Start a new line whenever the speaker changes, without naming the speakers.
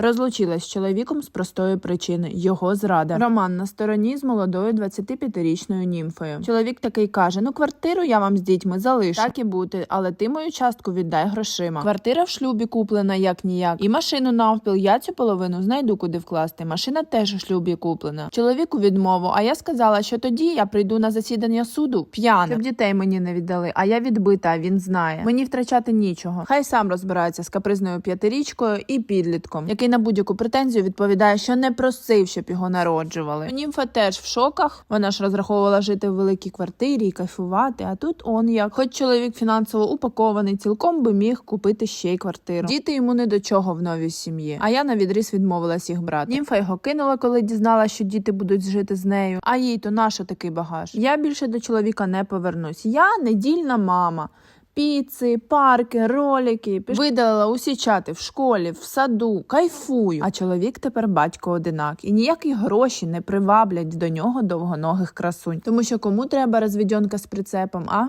Розлучилась з чоловіком з простої причини його зрада. Роман на стороні з молодою 25-річною німфою. Чоловік такий каже: Ну, квартиру я вам з дітьми залишу. Так і бути, але ти мою частку віддай грошима. Квартира в шлюбі куплена як ніяк. І машину навпіл. Я цю половину знайду куди вкласти. Машина теж у шлюбі куплена. Чоловіку відмову. А я сказала, що тоді я прийду на засідання суду п'яна. Щоб дітей мені не віддали. А я відбита, він знає. Мені втрачати нічого. Хай сам розбирається з капризною п'ятирічкою і підлітком, який на будь-яку претензію відповідає, що не просив, щоб його народжували. Німфа теж в шоках. Вона ж розраховувала жити в великій квартирі і кайфувати. А тут он як, хоч чоловік фінансово упакований, цілком би міг купити ще й квартиру. Діти йому не до чого в новій сім'ї. А я на відріз відмовилась їх брати. Німфа його кинула, коли дізналася, що діти будуть жити з нею. А їй то нащо такий багаж? Я більше до чоловіка не повернусь. Я недільна мама. Піци, парки, ролики. Піш- Видалила усі чати в школі, в саду, кайфую. А чоловік тепер батько одинак, і ніякі гроші не приваблять до нього довгоногих красунь. Тому що кому треба розвідьонка з прицепом, а?